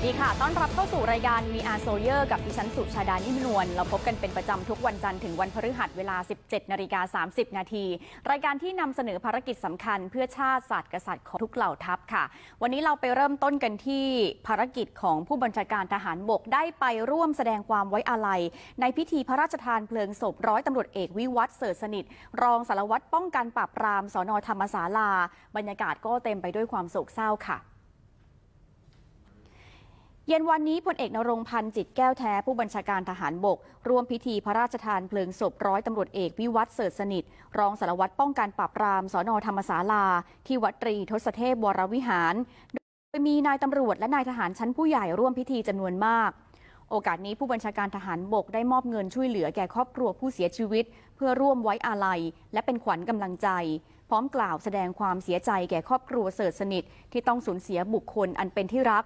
วัสดีค่ะ ต้อนรับเข้าสู่รายการ VR Soldier กับดิฉันสุชาดานิมนวล เราพบกันเป็นประจำทุกวันจันทร์ถึงวันพฤหัสเวลา 17 นาฬิกา 30 นาที รายการที่นำเสนอภารกิจสำคัญเพื่อชาติศาสตร์กษัตริย์ของทุกเหล่าทัพค่ะ วันนี้เราไปเริ่มต้นกันที่ภารกิจของผู้บัญชาการทหารบกได้ไปร่วมแสดงความไว้อาลัย ในพิธีพระราชทานเพลิงศพร้อยตำรวจเอกวิวัฒน์เสิร์ชสนิท รองสารวัตรป้องกันปราบปรามสนธรรมศาลา บรรยากาศก็เต็มไปด้วยความโศกเศร้าค่ะ เย็นวันนี้พลเอกนรงพันธ์จิตแก้วแท้ผู้บัญชาการทหารบก ร่วมพิธีพระราชทานเพลิงศพร้อยตำรวจเอกวิวัฒเสิร์สนิท รองสารวัตรป้องกันปราบปรามสนธรรมศาลา ที่วัดตรีทศเทพวรวิหาร โดยมีนายตำรวจและนายทหารชั้นผู้ใหญ่ร่วมพิธีจำนวนมาก โอกาสนี้ผู้บัญชาการทหารบกได้มอบเงินช่วยเหลือแก่ครอบครัวผู้เสียชีวิต เพื่อร่วมไว้อาลัย และเป็นขวัญกำลังใจ พร้อมกล่าวแสดงความเสียใจแก่ครอบครัวเสิร์สนิทที่ต้องสูญเสียบุคคลอันเป็นที่รัก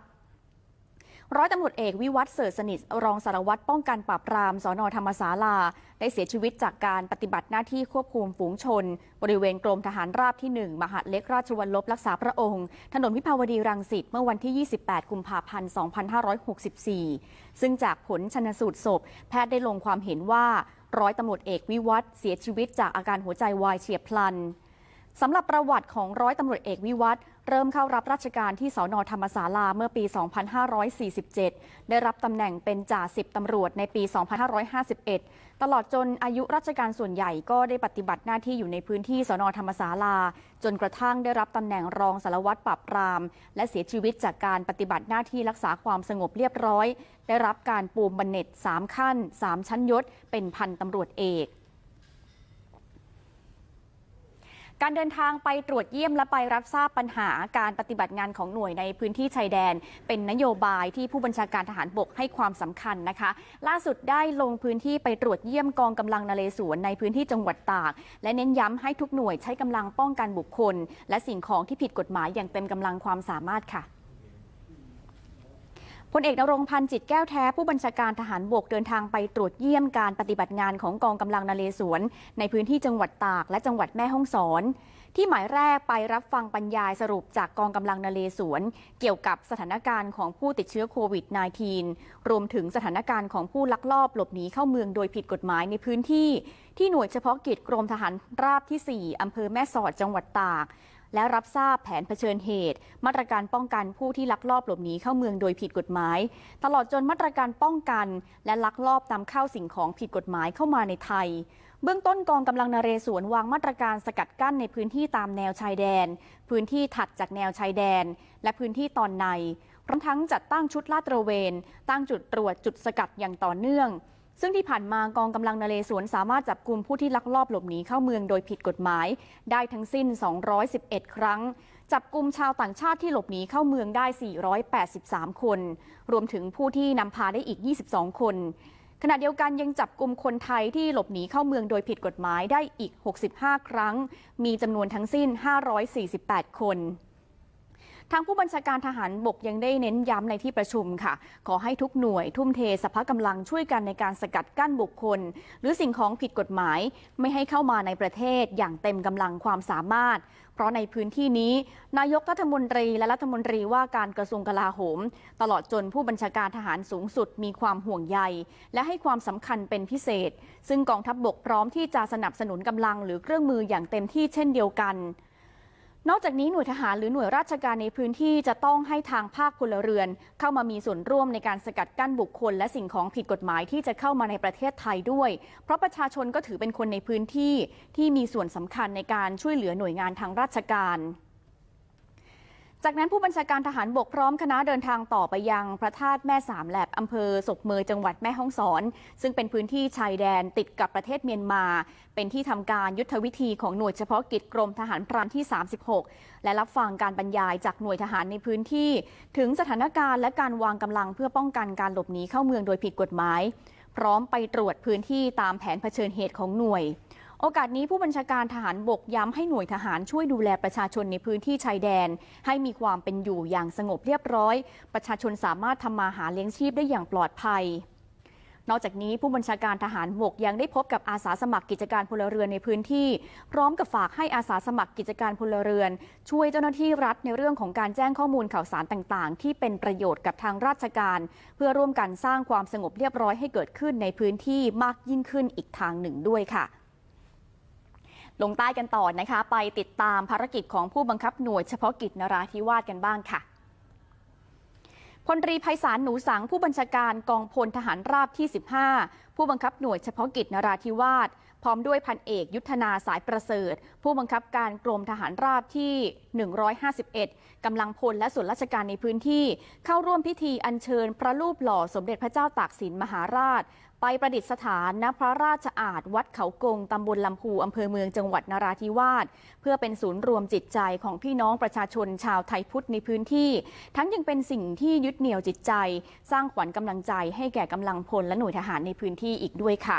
ร้อยตำรวจเอกวิวัฒเสิร์สนิทรองสารวัตรป้องกันปราบปรามสอนอธรรมศาลา ได้เสียชีวิตจากการปฏิบัติหน้าที่ควบคุมฝูงชน บริเวณกรมทหารราบที่ 1 มหาดเล็กราชวัลลบรักษาพระองค์ ถนนวิภาวดีรังสิตเมื่อวันที่ 28 กุมภาพันธ์ 2564 ซึ่งจากผลชนสูตรศพ แพทย์ได้ลงความเห็นว่าร้อยตำรวจเอกวิวัฒเสียชีวิตจากอาการหัวใจวายเฉียบพลันสำหรับประวัติของร้อยตำรวจเอกวิวัฒ เริ่มเข้ารับราชการที่สอนอธรรมศาลาเมื่อปี 2547 ได้รับตำแหน่งเป็นจ่าสิบตำรวจในปี 2551 ตลอดจนอายุราชการส่วนใหญ่ก็ได้ปฏิบัติหน้าที่อยู่ในพื้นที่สอนอธรรมศาลา จนกระทั่งได้รับตำแหน่งรองสารวัตรปราบปราม และเสียชีวิตจากการปฏิบัติหน้าที่รักษาความสงบเรียบร้อย ได้รับการปูมบันเน็ต3ขั้น 3 ชั้นยศ เป็นพันตำรวจเอก การเดินทางไปตรวจเยี่ยมและไปรับทราบปัญหาการปฏิบัติงานของหน่วยในพื้นที่ชายแดน เป็นนโยบายที่ผู้บัญชาการทหารบกให้ความสำคัญนะคะ ล่าสุดได้ลงพื้นที่ไปตรวจเยี่ยมกองกำลังนเรศวรในพื้นที่จังหวัดตาก และเน้นย้ำให้ทุกหน่วยใช้กำลังป้องกันบุคคล และสิ่งของที่ผิดกฎหมายอย่างเต็มกำลังความสามารถค่ะ พลเอกนรงพันธ์จิตแก้วแท้ผู้บัญชาการทหารบกเดินทางไปตรวจเยี่ยมการปฏิบัติงานของกองกำลังนเรศวร ในพื้นที่จังหวัดตากและจังหวัดแม่ฮ่องสอน ที่หมายแรกไปรับฟังบรรยายสรุปจากกองกำลังนเรศวร เกี่ยวกับสถานการณ์ของผู้ติดเชื้อโควิด -19 รวมถึงสถานการณ์ของผู้ลักลอบหลบหนีเข้าเมืองโดยผิดกฎหมายในพื้นที่ ที่หน่วยเฉพาะกิจกรมทหารราบที่ 4อำเภอแม่สอดจังหวัดตาก และรับทราบแผนเผชิญเหตุ มาตรการป้องกันผู้ที่ลักลอบหลบหนีเข้าเมืองโดยผิดกฎหมาย ตลอดจนมาตรการป้องกัน และลักลอบนำเข้าสิ่งของผิดกฎหมายเข้ามาในไทย เบื้องต้นกองกำลังนเรศวรวางมาตรการสกัดกั้นในพื้นที่ตามแนวชายแดน พื้นที่ถัดจากแนวชายแดน และพื้นที่ตอนในพร้อมทั้งจัดตั้งชุดลาดตระเวน ตั้งจุดตรวจจุดสกัดอย่างต่อเนื่อง ซึ่งที่ผ่านมากองกำลังนเรศวรสามารถจับกลุ่มผู้ที่ลักลอบหลบหนีเข้าเมืองโดยผิดกฎหมาย ได้ทั้งสิ้น 211 ครั้ง จับกลุ่มชาวต่างชาติที่หลบหนีเข้าเมืองได้ 483 คน รวมถึงผู้ที่นำพาได้อีก 22 คน ขณะเดียวกันยังจับกลุ่มคนไทยที่หลบหนีเข้าเมืองโดยผิดกฎหมายได้อีก 65 ครั้ง มีจำนวนทั้งสิ้น 548 คน ทางผู้บัญชาการทหารบกยังได้เน้นย้ำในที่ประชุมค่ะ ขอให้ทุกหน่วยทุ่มเทสรรพกำลังช่วยกันในการสกัดกั้นบุคคล หรือสิ่งของผิดกฎหมาย ไม่ให้เข้ามาในประเทศอย่างเต็มกำลังความสามารถ เพราะในพื้นที่นี้ นายกรัฐมนตรีและรัฐมนตรีว่าการกระทรวงกลาโหม ตลอดจนผู้บัญชาการทหารสูงสุดมีความห่วงใย และให้ความสำคัญเป็นพิเศษ ซึ่งกองทัพบบกพร้อมที่จะสนับสนุนกำลังหรือเครื่องมืออย่างเต็มที่เช่นเดียวกัน นอกจากนี้หน่วยทหารหรือหน่วยราชการในพื้นที่จะต้องให้ทางภาคพลเรือน เข้ามามีส่วนร่วมในการสกัดกั้นบุคคล และสิ่งของผิดกฎหมายที่จะเข้ามาในประเทศไทยด้วย เพราะประชาชนก็ถือเป็นคนในพื้นที่ที่มีส่วนสำคัญในการช่วยเหลือหน่วยงานทางราชการ จากนั้นผู้บัญชาการทหารบกพร้อมคณะเดินทางต่อไปยังพระธาตุแม่สามแหลบอำเภอศกเมยจังหวัดแม่ฮ่องสอน ซึ่งเป็นพื้นที่ชายแดนติดกับประเทศเมียนมา เป็นที่ทำการยุทธวิธีของหน่วยเฉพาะกิจกรมทหารพรานที่ 36 และรับฟังการบรรยายจากหน่วยทหารในพื้นที่ ถึงสถานการณ์และการวางกำลังเพื่อป้องกันการหลบหนีเข้าเมืองโดยผิดกฎหมาย พร้อมไปตรวจพื้นที่ตามแผนเผชิญเหตุของหน่วย โอกาสนี้ผู้บัญชาการทหารบกย้ำให้หน่วยทหารช่วยดูแลประชาชนในพื้นที่ชายแดน ให้มีความเป็นอยู่อย่างสงบเรียบร้อย ประชาชนสามารถทำมาหาเลี้ยงชีพได้อย่างปลอดภัยนอกจากนี้ผู้บัญชาการทหารบกยังได้พบกับอาสาสมัครกิจการพลเรือนในพื้นที่ พร้อมกับฝากให้อาสาสมัครกิจการพลเรือน ช่วยเจ้าหน้าที่รัฐในเรื่องของการแจ้งข้อมูลข่าวสารต่างๆ ที่เป็นประโยชน์กับทางราชการ เพื่อร่วมกันสร้างความสงบเรียบร้อยให้เกิดขึ้นในพื้นที่มากยิ่งขึ้นอีกทางหนึ่งด้วยค่ะ ลงใต้กันต่อนะคะ ไปติดตามภารกิจของผู้บังคับหน่วยเฉพาะกิจนราธิวาสกันบ้างค่ะพลตรีไพศาลหนูสังผู้บัญชาการกองพลทหารราบที่ 15 ผู้บังคับหน่วยเฉพาะกิจนราธิวาสพร้อมด้วยพันเอกยุทธนาสายประเสริฐ ผู้บังคับการกรมทหารราบที่ 151 กำลังพลและส่วนราชการในพื้นที่ เข้าร่วมพิธีอัญเชิญพระรูปหล่อสมเด็จพระเจ้าตากสินมหาราช ไปประดิษฐานณพระราชอาณวัดเขากงตำบลลำพูอำเภอเมืองจังหวัดนราธิวาสเพื่อเป็นศูนย์รวมจิตใจของพี่น้องประชาชนชาวไทยพุทธในพื้นที่ ทั้งยังเป็นสิ่งที่ยึดเหนี่ยวจิตใจ สร้างขวัญกำลังใจให้แก่กำลังพลและหน่วยทหารในพื้นที่อีกด้วยค่ะ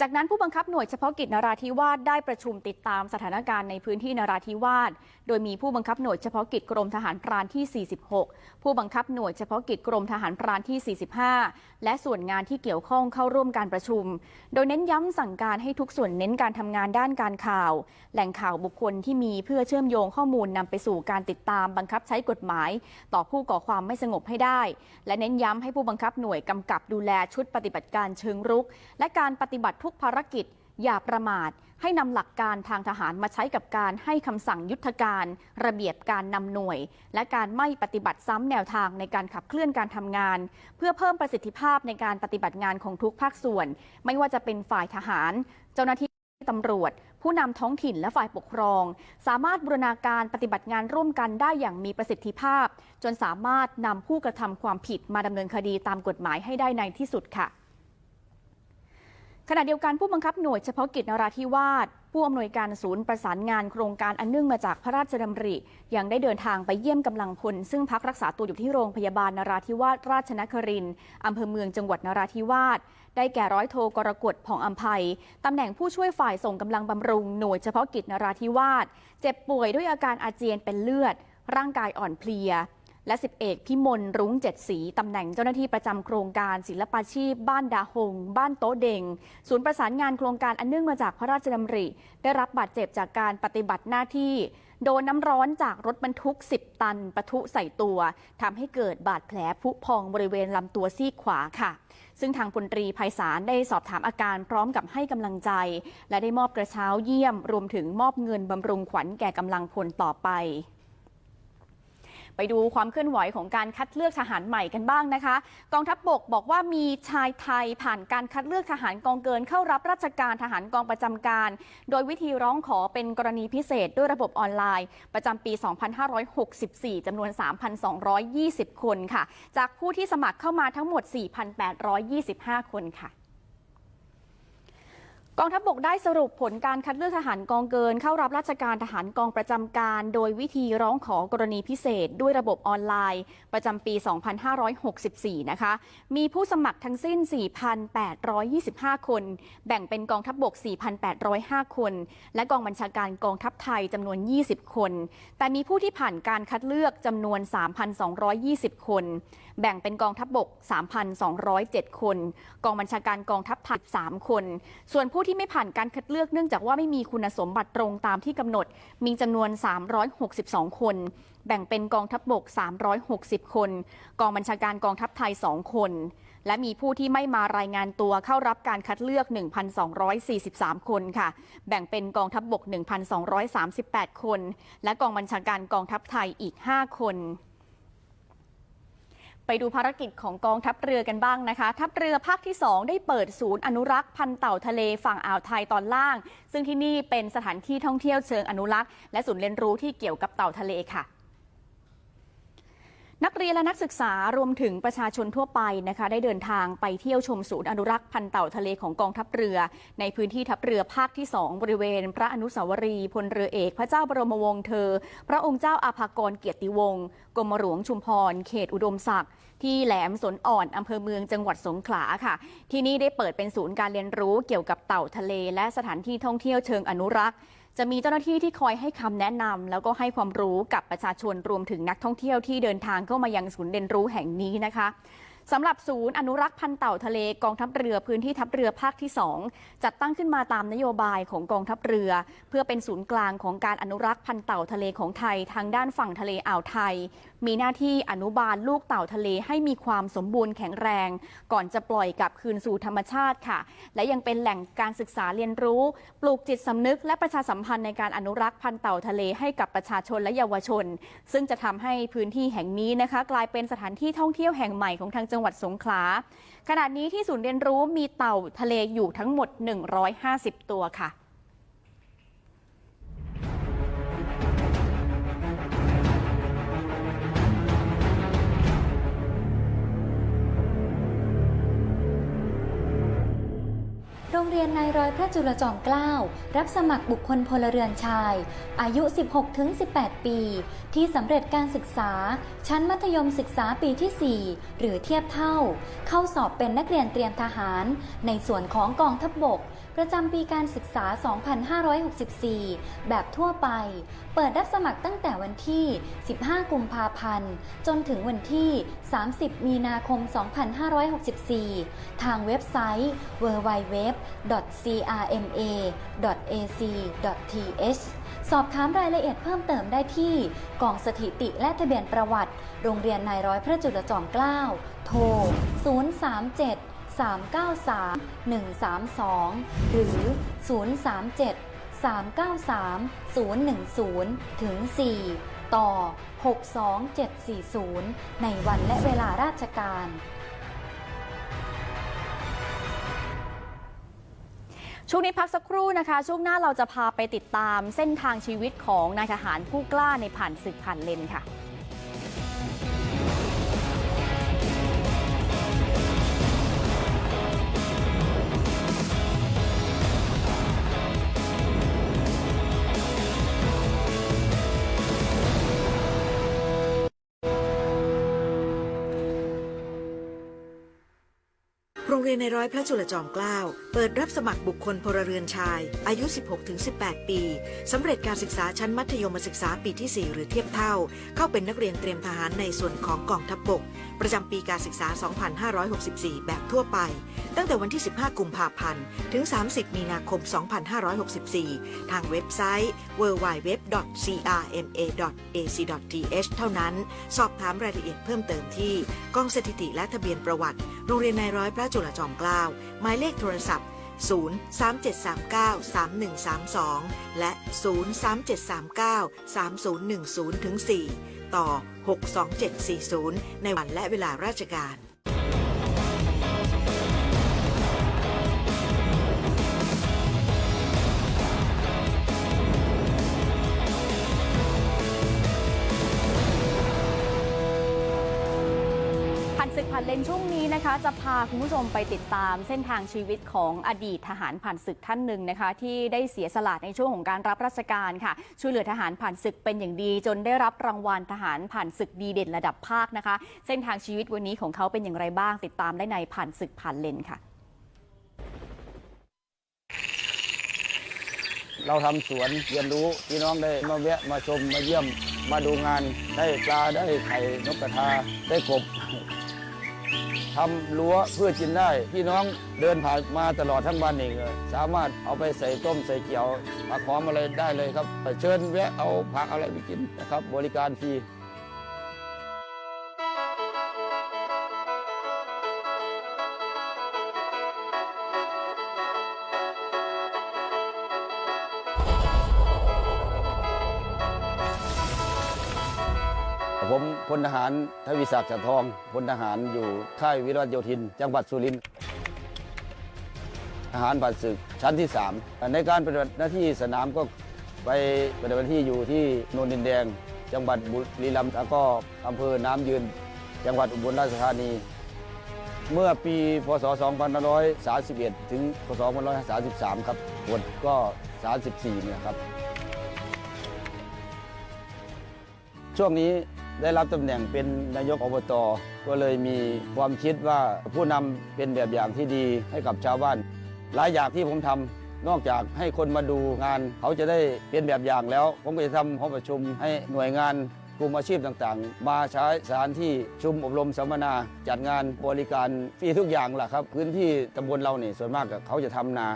จากนั้นผู้บังคับหน่วยเฉพาะกิจนราธิวาสได้ประชุมติดตามสถานการณ์ในพื้นที่นราธิวาส โดยมีผู้บังคับหน่วยเฉพาะกิจกรมทหารพรานที่ 46 ผู้บังคับหน่วยเฉพาะกิจกรมทหารพรานที่ 45 และส่วนงานที่เกี่ยวข้องเข้าร่วมการประชุม โดยเน้นย้ำสั่งการให้ทุกส่วนเน้นการทำงานด้านการข่าว แหล่งข่าวบุคคลที่มีเพื่อเชื่อมโยงข้อมูลนำไปสู่การติดตามบังคับใช้กฎหมาย ต่อผู้ก่อความไม่สงบให้ได้ และเน้นย้ำให้ผู้บังคับหน่วยกำกับดูแลชุดปฏิบัติการเชิงรุก และการปฏิบัติทุกภารกิจ อย่าประมาท ให้นำหลักการทางทหารมาใช้กับการให้คำสั่งยุทธการ ระเบียบการนำหน่วย และการไม่ปฏิบัติซ้ำแนวทางในการขับเคลื่อนการทำงาน เพื่อเพิ่มประสิทธิภาพในการปฏิบัติงานของทุกภาคส่วน ไม่ว่าจะเป็นฝ่ายทหาร เจ้าหน้าที่ตำรวจ ผู้นำท้องถิ่นและฝ่ายปกครอง สามารถบูรณาการปฏิบัติงานร่วมกันได้อย่างมีประสิทธิภาพ จนสามารถนำผู้กระทำความผิดมาดำเนินคดีตามกฎหมายให้ได้ในที่สุดค่ะ ขณะเดียวกันผู้บังคับหน่วยเฉพาะกิจนราธิวาสผู้อำนวยการศูนย์ประสานงานโครงการอันเนื่องมาจากพระราชดำริ ยังได้เดินทางไปเยี่ยมกำลังพล ซึ่งพักรักษาตัวอยู่ที่โรงพยาบาลนราธิวาสราชนครินทร์อำเภอเมืองจังหวัดนราธิวาสได้แก่ร้อยโทกรกฎผ่องอัมภัยตำแหน่งผู้ช่วยฝ่ายส่งกำลังบำรุงหน่วยเฉพาะกิจนราธิวาสเจ็บป่วยด้วยอาการอาเจียนเป็นเลือด ร่างกายอ่อนเพลีย และสิบเอกพิมลรุ้งเจ็ดสีตำแหน่งเจ้าหน้าที่ประจำโครงการศิลปาชีพ บ้านดาหง บ้านโต๊ะเด่งศูนย์ประสานงานโครงการอันเนื่องมาจากพระราชดำริ ได้รับบาดเจ็บจากการปฏิบัติหน้าที่ โดนน้ำร้อนจากรถบรรทุก 10 ตันปะทุใส่ตัวทำให้เกิดบาดแผลผุพองบริเวณลำตัวซีกขวาค่ะ ซึ่งทางพลตรีไพศาลได้สอบถามอาการพร้อมกับให้กำลังใจ และได้มอบกระเช้าเยี่ยม รวมถึงมอบเงินบำรุงขวัญแก่กำลังพลต่อไป ไปดูความเคลื่อนไหวของการคัดเลือกทหารใหม่กันบ้างนะคะ กองทัพบบกบอกว่ามีชายไทยผ่านการคัดเลือกทหารกองเกินเข้ารับราชการทหารกองประจำการ โดยวิธีร้องขอเป็นกรณีพิเศษด้วยระบบออนไลน์ ประจำปี 2564จำนวน 3,220 คนค่ะ จากผู้ที่สมัครเข้ามาทั้งหมด 4,825 คนค่ะ กองทัพบกได้สรุปผลการคัดเลือกทหารกองเกิน เข้ารับราชการทหารกองประจำการ โดยวิธีร้องขอกรณีพิเศษ ด้วยระบบออนไลน์ ประจำปี 2564 นะคะ มีผู้สมัครทั้งสิ้น 4,825 คน แบ่งเป็นกองทัพบก4,805 คน และกองบัญชาการกองทัพไทยจำนวน 20 คน แต่มีผู้ที่ผ่านการคัดเลือกจำนวน 3,220 คน แบ่งเป็นกองทัพบก3,207 คน กองบัญชาการกองทัพไทย3คน ส่วนผู้ที่ไม่ผ่านการคัดเลือกเนื่องจากว่าไม่มีคุณสมบัติตรงตามที่กำหนด มีจำนวน 362 คน แบ่งเป็นกองทัพบก 360 คน กองบัญชาการกองทัพไทย 2 คน และมีผู้ที่ไม่มารายงานตัวเข้ารับการคัดเลือก 1,243 คนค่ะ แบ่งเป็นกองทัพบก1,238 คน และกองบัญชาการกองทัพไทยอีก 5 คน ไปดูภารกิจของกองทัพเรือกันบ้างนะคะ ทัพเรือภาคที่ 2 ได้เปิดศูนย์อนุรักษ์พันเต่าทะเลฝั่งอ่าวไทยตอนล่าง ซึ่งที่นี่เป็นสถานที่ท่องเที่ยวเชิงอนุรักษ์และศูนย์เรียนรู้ที่เกี่ยวกับเต่าทะเลค่ะ นักเรียนและนักศึกษารวมถึงประชาชนทั่วไปนะคะได้เดินทางไปเที่ยวชมศูนย์อนุรักษ์พันธุ์เต่าทะเลของกองทัพเรือ ในพื้นที่ทัพเรือภาคที่ 2 บริเวณ พระอนุสาวรีย์พลเรือเอก พระเจ้าบรมวงศ์เธอ พระองค์เจ้าอาภากรเกียรติวงศ์กรมหลวงชุมพร เขตอุดมศักดิ์ ที่แหลมสนอ่อนอำเภอเมืองจังหวัดสงขลาค่ะ ที่นี่ได้เปิดเป็นศูนย์การเรียนรู้เกี่ยวกับเต่าทะเล และสถานที่ท่องเที่ยวเชิงอนุรักษ์ จะมีเจ้าหน้าที่ที่คอยให้คำแนะนำแล้วก็ให้ความรู้กับประชาชนรวมถึงนักท่องเที่ยวที่เดินทางเข้ามายังศูนย์เรียนรู้แห่งนี้นะคะสำหรับศูนย์อนุรักษ์พันธุ์เต่าทะเลกองทัพเรือพื้นที่ทัพเรือภาคที่ 2 จัดตั้งขึ้นมาตามนโยบายของกองทัพเรือ เพื่อเป็นศูนย์กลางของการอนุรักษ์พันธุ์เต่าทะเลของไทยทางด้านฝั่งทะเลอ่าวไทยมีหน้าที่อนุบาลลูกเต่าทะเลให้มีความสมบูรณ์แข็งแรง ก่อนจะปล่อยกลับคืนสู่ธรรมชาติค่ะ และยังเป็นแหล่งการศึกษาเรียนรู้ ปลูกจิตสำนึก และประชาสัมพันธ์ในการอนุรักษ์พันธุ์เต่าทะเลให้กับประชาชนและเยาวชน ซึ่งจะทำให้พื้นที่แห่งนี้นะคะ กลายเป็นสถานที่ท่องเที่ยวแห่งใหม่ของทางจังหวัดสงขลาขณะนี้ที่ศูนย์เรียนรู้มีเต่าทะเลอยู่ทั้งหมด 150 ตัวค่ะ รงเรียนนายร้อยพระจุลจอมเกล้ารับสมัครบุคคลพลเรือนชาย อายุ 16-18 ปี ที่สำเร็จการศึกษา ชั้นมัธยมศึกษาปีที่ 4 หรือเทียบเท่า เข้าสอบเป็นนักเรียนเตรียมทหาร ในส่วนของกองทัพบบก ประจำปีการศึกษา 2564 แบบทั่วไป เปิดรับสมัครตั้งแต่วันที่ 15 กุมภาพันธ์ จนถึงวันที่ 30 มีนาคม 2564 ทางเว็บไซต์ www.crma.ac.th สอบถามรายละเอียดเพิ่มเติมได้ที่กองสถิติและทะเบียนประวัติ โรงเรียนนายร้อยพระจุลจอมเกล้า โทร 037 393 132 หรือ 037 393 010 ถึง 4 ต่อ 62740 ในวันและเวลาราชการ ช่วงนี้พักสักครู่นะคะ ช่วงหน้าเราจะพาไปติดตามเส้นทางชีวิตของนายทหารผู้กล้าในผ่านศึกผ่านเลนค่ะ เรียนในร้อยพระจุลจอมเกล้าเปิดรับสมัครบุคคลพลเรือนชาย อายุ 16-18 ปีสำเร็จการศึกษาชั้นมัธยมศึกษาปีที่ 4 หรือเทียบเท่า เข้าเป็นนักเรียนเตรียมทหารในส่วนของกองทัพบบกประจำปีการศึกษา 2564 แบบทั่วไป ตั้งแต่วันที่ 15 กุมภาพันธ์ ถึง 30 มีนาคม 2564 ทางเว็บไซต์ www.crma.ac.th เท่านั้น สอบถามรายละเอียดเพิ่มเติมที่กองสถิติและทะเบียนประวัติ โรงเรียนนายร้อยพระจุลจอมเกล้า หมายเลขโทรศัพท์ 037393132 และ 037393010ถึง4ต่อ 62740 ในวันและเวลาราชการ นศึกผ่านช่วงนี้นะคะจะพาคุณผู้ชมไปติดตามเส้นทางชีวิตของอดีตทหารผ่านศึกท่านหนึ่งนะคะ ที่ได้เสียสละในช่วงของการรับราชการค่ะ ช่วยเหลือทหารผ่านศึกเป็นอย่างดี จนได้รับรางวัลทหารผ่านศึกดีเด่นระดับภาคนะคะ เส้นทางชีวิตวันนี้ของเขาเป็นอย่างไรบ้าง ติดตามได้ในผ่านศึกผ่านเลนค่ะ เราทำสวนเรียนรู้พี่น้องได้มาแวะมาชมมาเยี่ยมมาดูงานได้ปลาได้ไข่นกกระทาได้กบ ทำรั้วเพื่อกินได้พี่น้องเดินผ่านมาตลอดทั้งวันเองเลยสามารถเอาไปใส่ต้มใส่เกี๊ยวผักหอมอะไรได้เลยครับเชิญแวะเอาผักอะไรไปกินนะครับบริการฟรี พลทหารทวีศักดิ์จันทองพลทหารอยู่ค่ายวิรัตโยธิน จังหวัดสุรินทร์ทหารผ่านศึกชั้นที่ 3 ในการปฏิบัติหน้าที่สนามก็ไปปฏิบัติหน้าที่อยู่ที่โนนดินแดง จังหวัดบุรีรัมย์แล้วก็อำเภอน้ำยืน จังหวัดอุบลราชธานี เมื่อปีพศ 2531 ถึงพศ 2533 ครับบทก็ 34 เนี่ยครับช่วงนี้ ได้รับตำแหน่งเป็นนายกอบต ก็เลยมีความคิดว่าผู้นำเป็นแบบอย่างที่ดีให้กับชาวบ้าน หลายอย่างที่ผมทำนอกจากให้คนมาดูงาน เขาจะได้เป็นแบบอย่างแล้ว ผมก็จะทำห้องประชุมให้หน่วยงานกลุ่มอาชีพต่างๆ มาใช้สถานที่ชุมอบรมสัมมนา จัดงานบริการฟรีทุกอย่างแหละครับ พื้นที่ตำบลเราเนี่ยส่วนมากเขาจะทำนา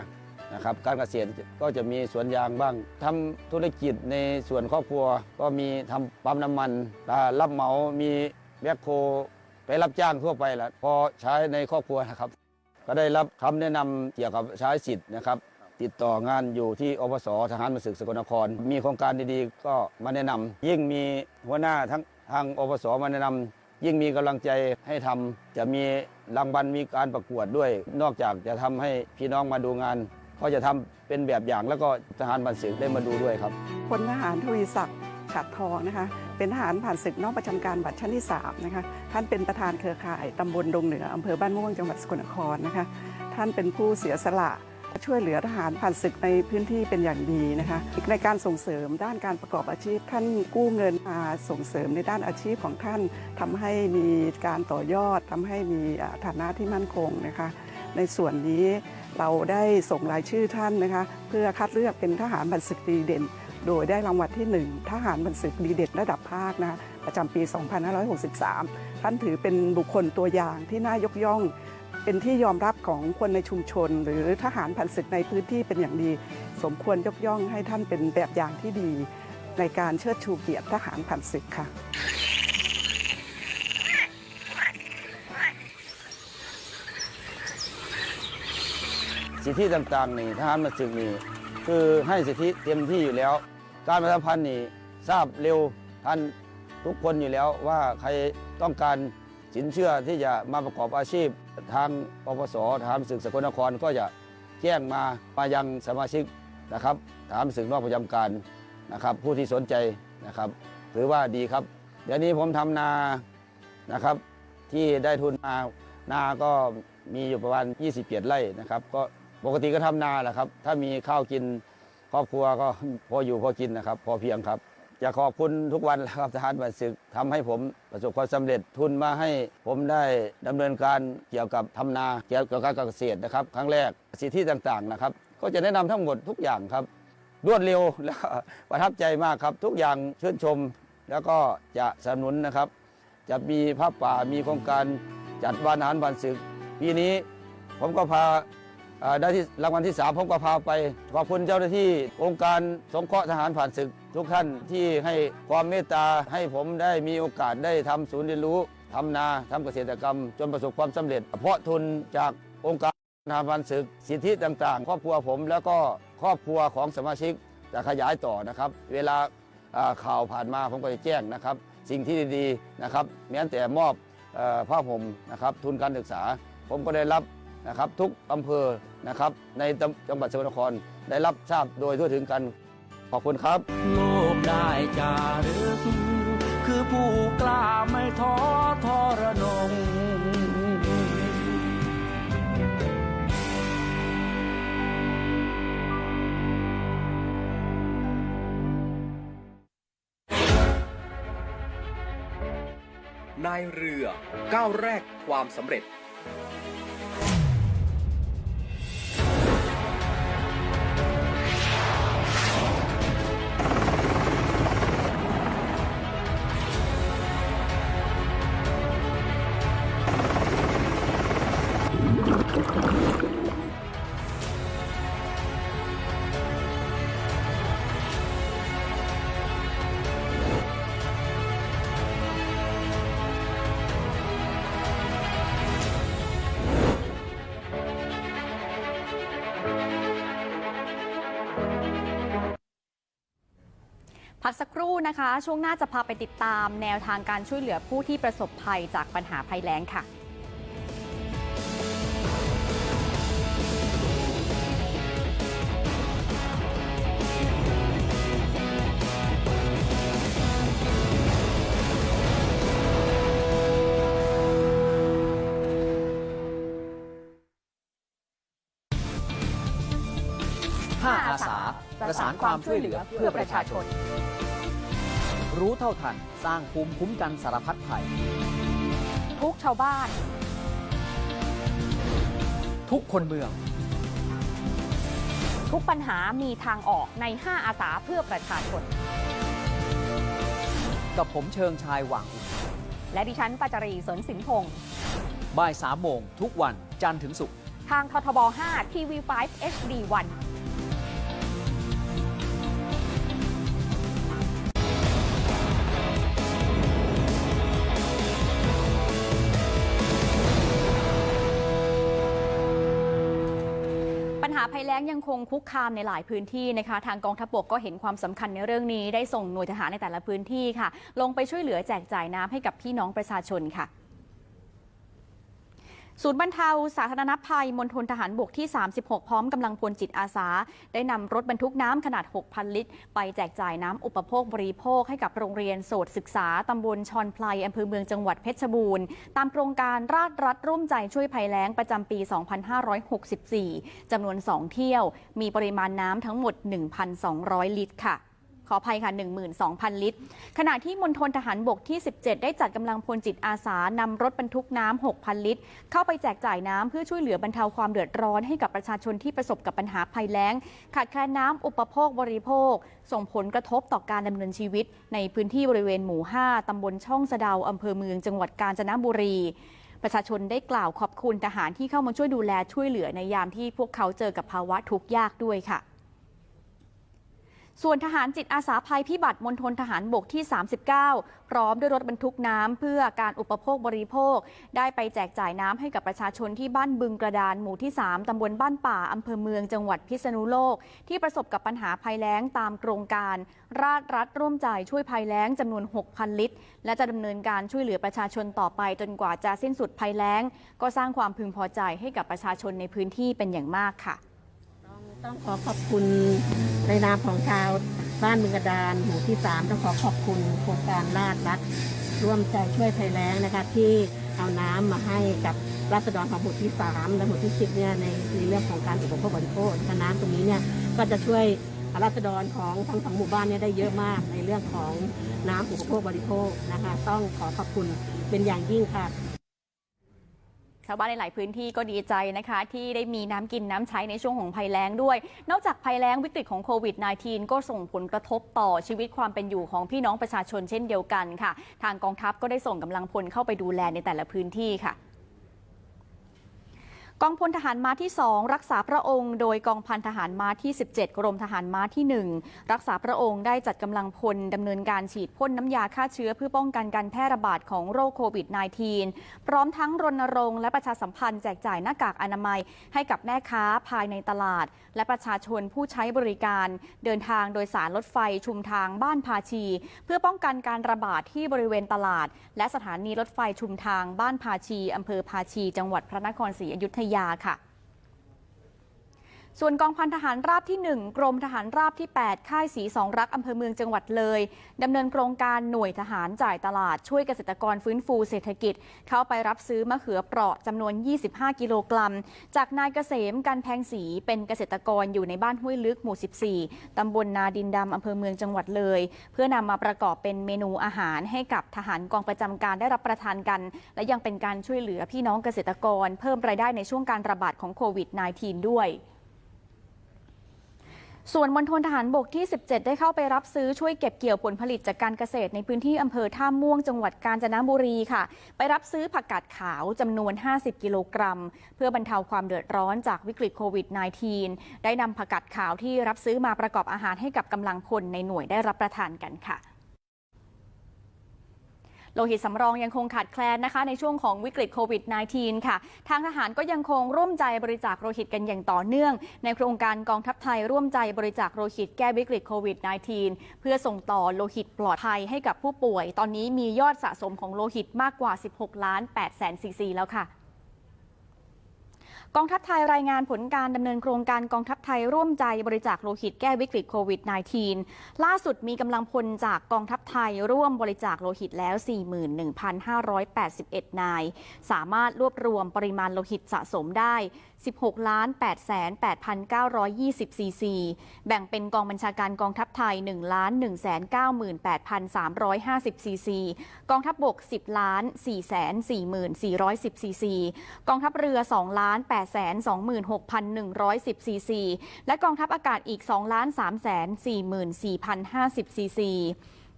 นะครับการเกษตรก็จะมีสวนยางบ้างทำธุรกิจในส่วนครอบครัว ก็มีทำปั๊มน้ำมันรับเหมา มีแบคโคไปรับจ้างทั่วไปแหละพอใช้ในครอบครัวนะครับ ก็ได้รับคำแนะนำเกี่ยวกับใช้สิทธิ์นะครับ ติดต่องานอยู่ที่อปสทหารมาศึกสกลนคร มีโครงการดีๆ ก็มาแนะนำยิ่งมีหัวหน้าทั้งทางอปสมาแนะนำยิ่งมีกำลังใจให้ทำจะมีรางวัลมีการประกวดด้วย นอกจากจะทำให้พี่น้องมาดูงาน ก็จะทำเป็นแบบอย่างแล้วก็ทหารบันศึกได้มาดูด้วยครับพลทหารทวีศักดิ์ฉัดทองนะคะ เป็นทหารผ่านศึกนอกประจำการบัตรชั้นที่3นะคะท่านเป็นประธานเครือข่ายตำบลดงเหนืออำเภอบ้านม่วงจังหวัดสกลนครนะคะ ท่านเป็นผู้เสียสละช่วยเหลือทหารผ่านศึกในพื้นที่เป็นอย่างดีนะคะ ในการส่งเสริมด้านการประกอบอาชีพ ท่านกู้เงินมาส่งเสริมในด้านอาชีพของท่านทำให้มีการต่อยอดทำให้มีฐานะที่มั่นคงนะคะ ในส่วนนี้ เราได้ส่งรายชื่อท่านนะคะ เพื่อคัดเลือกเป็นทหารบันศึกดีเด่น โดยได้รางวัลที่ 1 ทหารบันศึกดีเด่นระดับภาคนะคะประจำปี 2563 ท่านถือเป็นบุคคลตัวอย่างที่น่ายกย่อง เป็นที่ยอมรับของคนในชุมชน หรือทหารผ่านศึกในพื้นที่เป็นอย่างดี สมควรยกย่องให้ท่านเป็นแบบอย่างที่ดี ในการเชิดชูเกียรติทหารผ่านศึกค่ะ สิทธิต่างๆนี่ทหารมาศึกนี่คือให้สิทธิเต็มที่อยู่แล้ว การประชาพันธ์นี่ทราบเร็วทันทุกคนอยู่แล้วว่าใครต้องการสินเชื่อที่จะมาประกอบอาชีพ ทางปปสทารศึกสกลนครก็จะแจ้งมามายังสมาชิกนะครับทหารศึกนอกประจำการนะครับ ผู้ที่สนใจนะครับ ถือว่าดีครับ เดี๋ยวนี้ผมทำนานะครับ ที่ได้ทุนมานาก็มีอยู่ประมาณ27ไร่นะครับ ก็ ปกติก็ทำนาแหละครับ ถ้ามีข้าวกินครอบครัวก็พออยู่พอกินนะครับ พอเพียงครับอยากขอบคุณทุกวันครับทหารบันศึกทำให้ผมประสบความสำเร็จทุนมาให้ผมได้ดำเนินการเกี่ยวกับทำนาเกี่ยวกับการเกษตรนะครับ ครั้งแรกสิทธิต่างๆนะครับ ก็จะแนะนำทั้งหมดทุกอย่างครับ รวดเร็วและประทับใจมากครับ ทุกอย่างชื่นชม แล้วก็จะสนับสนุนนะครับ จะมีพระป่ามีโครงการจัดวานอาหารบานศึกปีนี้ผมก็พา ได้ที่รางวัลที่ 3 ผมก็พาไป ขอบคุณเจ้าหน้าที่ องค์การสงเคราะห์ทหารผ่านศึก ทุกท่านที่ให้ความเมตตาให้ผมได้มีโอกาสได้ทำศูนย์เรียนรู้ทำนาทำเกษตรกรรม จนประสบความสำเร็จ เพราะทุนจากองค์การทหารผ่านศึก สิทธิต่างๆ ครอบครัวผมแล้วก็ครอบครัวของสมาชิกจะขยายต่อนะครับ เวลาข่าวผ่านมาผมก็จะแจ้งนะครับ สิ่งที่ดีๆนะครับแม้แต่มอบอผ้าห่มนะครับทุนการศึกษา ผมก็ได้รับ นะครับทุกอำเภอนะครับในจังหวัดสกลนครได้รับทราบโดยทั่วถึงกันขอบคุณครับ โลกได้จารึก คือผู้กล้าไม่ท้อทรนงนายเรือก้าวแรกความสำเร็จ รู่นะคะ ช่วงหน้าจะพาไปติดตามแนวทางการช่วยเหลือผู้ที่ประสบภัยจากปัญหาภัยแล้งค่ะห้าอาสา ประสานความช่วยเหลือเพื่อประชาชน รู้เท่าทัน สร้างภูมิคุ้มกันสารพัดภัย ทุกชาวบ้าน ทุกคนเมือง ทุกปัญหามีทางออกใน 5 อาสาเพื่อประชาชน กับผมเชิงชายหวัง และดิฉันปัจจรีสนสินพงศ์บ่ายสามโมงทุกวันจันทร์ถึงศุกร์ทางททบ 5 ทีวี5 HD1 าภัยแล้งยังคงคุกคามในหลายพื้นที่นะคะ ทางกองทัพบกก็เห็นความสำคัญในเรื่องนี้ได้ส่งหน่วยทหารในแต่ละพื้นที่ค่ะ ลงไปช่วยเหลือแจกจ่ายน้ำให้กับพี่น้องประชาชนค่ะ ศูนย์บรรเทาสาธารณภัยมณฑลทหารบกที่ 36 พร้อมกำลังพลจิตอาสา ได้นำรถบรรทุกน้ำขนาด 6,000 ลิตร ไปแจกจ่ายน้ำอุปโภคบริโภคให้กับโรงเรียนโสตศึกษาตำบลชอนไพลอำเภอเมืองจังหวัดเพชรบูรณ์ ตามโครงการราชรัฐร่วมใจช่วยภัยแล้งประจำปี 2564จำนวน 2 เที่ยว มีปริมาณน้ำทั้งหมด 1,200 ลิตรค่ะ ออภัยค่ะ 12,000 ลิตร ขณะที่มณฑลทหารบกที่ 17 ได้จัดกำลังพลจิตอาสานำรถบรรทุกน้ำ 6,000 ลิตร เข้าไปแจกจ่ายน้ำเพื่อช่วยเหลือบรรเทาความเดือดร้อนให้กับประชาชนที่ประสบกับปัญหาภัยแล้ง ขาดแคลนน้ำอุปโภคบริโภค ส่งผลกระทบต่อการดำเนินชีวิต ในพื้นที่บริเวณหมู่ 5 ตำบลช่องสะดาอำเภอเมืองจังหวัดกาญจนบุรีประชาชนได้กล่าวขอบคุณทหารที่เข้ามาช่วยดูแลช่วยเหลือในยามที่พวกเขาเจอกับภาวะทุกข์ยากด้วยค่ะ ส่วนทหารจิตอาสาภัยพิบัติมณฑลทหารบกที่ 39 พร้อมด้วยรถบรรทุกน้ำเพื่อการอุปโภคบริโภค ได้ไปแจกจ่ายน้ำให้กับประชาชนที่บ้านบึงกระดานหมู่ที่ 3ตำบลบ้านป่าอำเภอเมืองจังหวัดพิษณุโลก ที่ประสบกับปัญหาภัยแล้งตามโครงการ ราชรัฐร่วมใจช่วยภัยแล้งจำนวน 6,000 ลิตร และจะดำเนินการช่วยเหลือประชาชนต่อไป จนกว่าจะสิ้นสุดภัยแล้ง ก็สร้างความพึงพอใจให้กับประชาชนในพื้นที่เป็นอย่างมากค่ะ ต้องขอขอบคุณในนามของชาวบ้านเมืองกระดานหมู่ที่ 3 ต้องขอขอบคุณโครงการราชรัฐร่วมใจช่วยภัยแล้งนะคะที่เอาน้ำมาให้กับราษฎรของหมู่ที่ 3 และหมู่ที่ 10เนี่ยในในเรื่องของการอุปโภคบริโภคน้ำตรงนี้เนี่ยก็จะช่วยราษฎรของทั้งสองหมู่บ้านเนี่ยได้เยอะมากในเรื่องของน้ำอุปโภคบริโภคนะคะต้องขอขอบคุณเป็นอย่างยิ่งค่ะาวบ้านในหลายพื้นที่ก็ดีใจนะคะ ที่ได้มีน้ำกินน้ำใช้ในช่วงของภัยแล้งด้วย นอกจากภัยแล้งวิกฤตของโควิด -19 ก็ส่งผลกระทบต่อชีวิตความเป็นอยู่ของพี่น้องประชาชนเช่นเดียวกันค่ะ ทางกองทัพก็ได้ส่งกำลังพลเข้าไปดูแลในแต่ละพื้นที่ค่ะ กองพลทหารม้าที่ 2 รักษาพระองค์ โดยกองพันทหารม้าที่ 17 กรมทหารม้าที่ 1 รักษาพระองค์ได้จัดกำลังพลดำเนินการฉีดพ่นน้ำยาฆ่าเชื้อเพื่อป้องกันการแพร่ระบาดของโรคโควิด -19 พร้อมทั้งรณรงค์และประชาสัมพันธ์แจกจ่ายหน้ากากอนามัยให้กับแม่ค้าภายในตลาด และประชาชนผู้ใช้บริการ เดินทางโดยสารรถไฟชุมทางบ้านภาชี เพื่อป้องกันการระบาดที่บริเวณตลาด และสถานีรถไฟชุมทางบ้านภาชีอำเภอภาชี จังหวัดพระนครศรีอยุธยายาค่ะ ส่วนกองพันทหารราบที่ 1 กรมทหารราบที่ 8 ค่ายสีสองรักอำเภอเมืองจังหวัดเลยดำเนินโครงการหน่วยทหารจ่ายตลาดช่วยเกษตรกรฟื้นฟูเศรษฐกิจ เข้าไปรับซื้อมะเขือเปราะจำนวน 25 กิโลกรัม จากนายเกษมกันแพงศรีเป็นเกษตรกรอยู่ในบ้านห้วยลึกหมู่ 14 ตำบลนาดินดำอำเภอเมืองจังหวัดเลย เพื่อนำมาประกอบเป็นเมนูอาหารให้กับทหารกองประจำการได้รับประทานกัน และยังเป็นการช่วยเหลือพี่น้องเกษตรกร เพิ่มรายได้ในช่วงการระบาดของโควิด -19 ด้วย ส่วนมณฑลทหารบกที่ 17 ได้เข้าไปรับซื้อช่วยเก็บเกี่ยวผลผลิตจากการเกษตรในพื้นที่อำเภอท่าม่วงจังหวัดกาญจนบุรีค่ะ ไปรับซื้อผักกาดขาวจำนวน 50 กิโลกรัม เพื่อบรรเทาความเดือดร้อนจากวิกฤตโควิด -19 ได้นำผักกาดขาวที่รับซื้อมาประกอบอาหารให้กับกำลังพลในหน่วยได้รับประทานกันค่ะ โลหิตสำรองยังคงขาดแคลนนะคะในช่วงของวิกฤตโควิด -19 ค่ะ ทางทหารก็ยังคงร่วมใจบริจาคโลหิตกันอย่างต่อเนื่อง ในโครงการกองทัพไทยร่วมใจบริจาคโลหิตแก้วิกฤตโควิด -19 เพื่อส่งต่อโลหิตปลอดภัยให้กับผู้ป่วย ตอนนี้มียอดสะสมของโลหิตมากกว่า 16 ล้าน8แสนซีซีแล้วค่ะ กองทัพไทยรายงานผลการดำเนินโครงการกองทัพไทยร่วมใจบริจาคโลหิตแก้วิกฤตโควิด -19 ล่าสุดมีกำลังพลจากกองทัพไทยร่วมบริจาคโลหิตแล้ว 41,581 นาย สามารถรวบรวมปริมาณโลหิตสะสมได้ 16ล้าน8แสน8,920ซีซีแบ่งเป็นกองบัญชาการกองทัพไทย 1 ล้าน1 9 8 3 5 0ซีซีกองทัพบก 10 ล้าน4แสน44,410ซีซีกองทัพเรือ 2 ล้าน8แสน26,110ซีซีและกองทัพอากาศอีก 2 ล้าน3แสน44,050ซีซี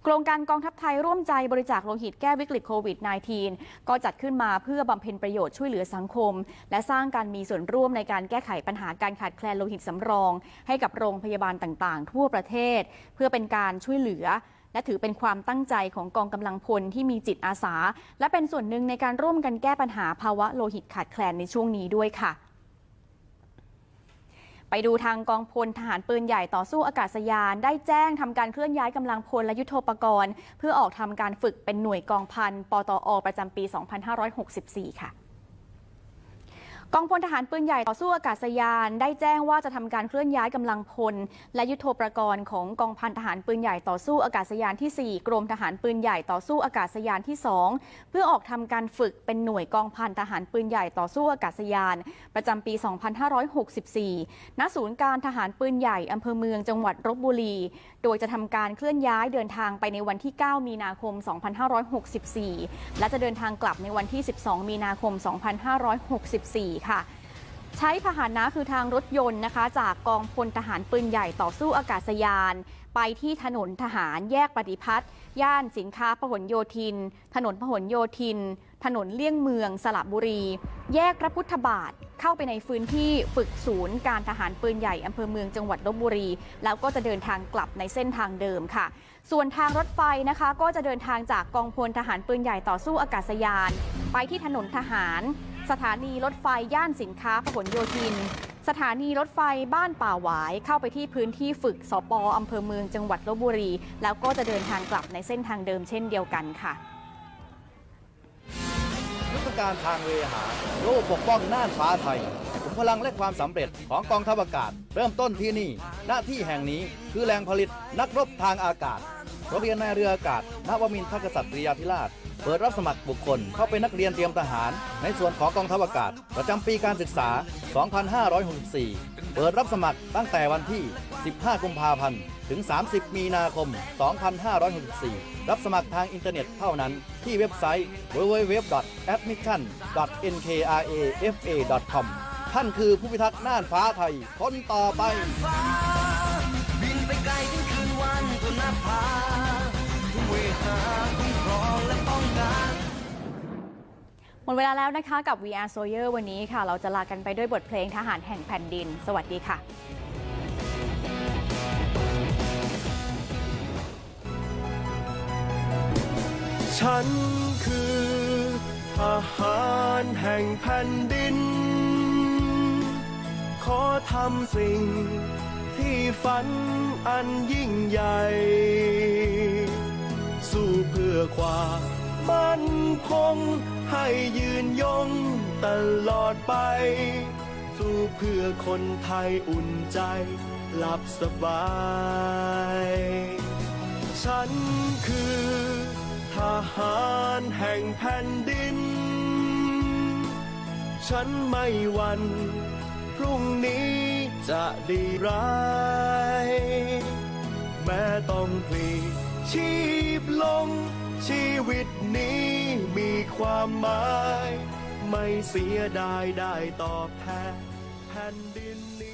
โครงการกองทัพไทยร่วมใจบริจาคโลหิตแก้วิกฤตโควิด -19 ก็จัดขึ้นมาเพื่อบำเพ็ญประโยชน์ช่วยเหลือสังคม และสร้างการมีส่วนร่วมในการแก้ไขปัญหาการขาดแคลนโลหิตสำรอง ให้กับโรงพยาบาลต่างๆ ทั่วประเทศ เพื่อเป็นการช่วยเหลือและถือเป็นความตั้งใจของกองกำลังพลที่มีจิตอาสา และเป็นส่วนหนึ่งในการร่วมกันแก้ปัญหาภาวะโลหิตขาดแคลนในช่วงนี้ด้วยค่ะ ไปดูทางกองพลทหารปืนใหญ่ต่อสู้อากาศยาน ได้แจ้งทำการเคลื่อนย้ายกำลังพลและยุทโธปกรณ์ เพื่อออกทำการฝึกเป็นหน่วยกองพันปตอประจำปี 2564 ค่ะ กองพลทหารปืนใหญ่ต่อสู้อากาศยาน ได้แจ้งว่าจะทำการเคลื่อนย้ายกำลังพล และยุทโธปกรณ์ของกองพันทหารปืนใหญ่ต่อสู้อากาศยานที่ 4 กรมทหารปืนใหญ่ต่อสู้อากาศยานที่ 2 เพื่อออกทำการฝึกเป็นหน่วยกองพันทหารปืนใหญ่ต่อสู้อากาศยาน ประจำปี 2564 ณ ศูนย์การทหารปืนใหญ่อำเภอเมืองจังหวัดลบบุรี โดยจะทำการเคลื่อนย้ายเดินทางไปในวันที่ 9 มีนาคม 2564 และจะเดินทางกลับในวันที่ 12 มีนาคม 2564ค่ะ ใช้พาหนะคือทางรถยนต์นะคะ จากกองพลทหารปืนใหญ่ต่อสู้อากาศยาน ไปที่ถนนทหารแยกปฏิพัฒน์ย่านสินค้าพหลโยธิน ถนนพหลโยธิน ถนนเลี่ยงเมืองสระบุรี แยกพระพุทธบาทเข้าไปในพื้นที่ฝึกศูนย์การทหารปืนใหญ่อำเภอเมืองจังหวัดลบบุรี แล้วก็จะเดินทางกลับในเส้นทางเดิมค่ะ ส่วนทางรถไฟนะคะ ก็จะเดินทางจากกองพลทหารปืนใหญ่ต่อสู้อากาศยาน ไปที่ถนนทหาร สถานีรถไฟย่านสินค้าพหลโยธิน สถานีรถไฟบ้านป่าหวายเข้าไปที่พื้นที่ฝึกสปออำเภอเมืองจังหวัดลบบุรี แล้วก็จะเดินทางกลับในเส้นทางเดิมเช่นเดียวกันค่ะยุทธการทางเวหาโล่ปกป้องน่านฟ้าไทยขุมพลังและความสำเร็จของกองทัพอากาศ เริ่มต้นที่นี่ หน้าที่แห่งนี้คือแหล่งผลิตนักรบทางอากาศ โรงเรียนนายเรืออากาศนวมินทรกษัตริยาธิราช เปิดรับสมัครบุคคลเข้าเป็นนักเรียนเตรียมทหาร ในส่วนของกองทัพอากาศ ประจำปีการศึกษา 2564 เปิดรับสมัครตั้งแต่วันที่ 15 กุมภาพันธ์ ถึง 30 มีนาคม 2564 รับสมัครทางอินเทอร์เน็ตเท่านั้น ที่เว็บไซต์ www.admission.nkrafa.com ท่านคือผู้พิทักษ์น่านฟ้าไทย คนต่อไป บนไปไกลถึงคืนวันตุนภาทุกเวหาคุ้มครองและป้องกัน หมดเวลาแล้วนะคะกับ VR Sawyer วันนี้ค่ะ เราจะลากันไปด้วยบทเพลงทหารแห่งแผ่นดิน สวัสดีค่ะฉันคือทหารแห่งแผ่นดิน ขอทำสิ่ง ที่ฝันอันยิ่งใหญ่ สู้เพื่อความมั่นคง ให้ยืนยงตลอดไป สู้เพื่อคนไทยอุ่นใจ หลับสบาย ฉันคือทหารแห่งแผ่นดิน ฉันไม่วันพรุ่งนี้ จะดีร้ายแม้ต้องพลีชีพลง ชีวิตนี้มีความหมาย ไม่เสียดายได้ตอบแทนแผ่นดินนี้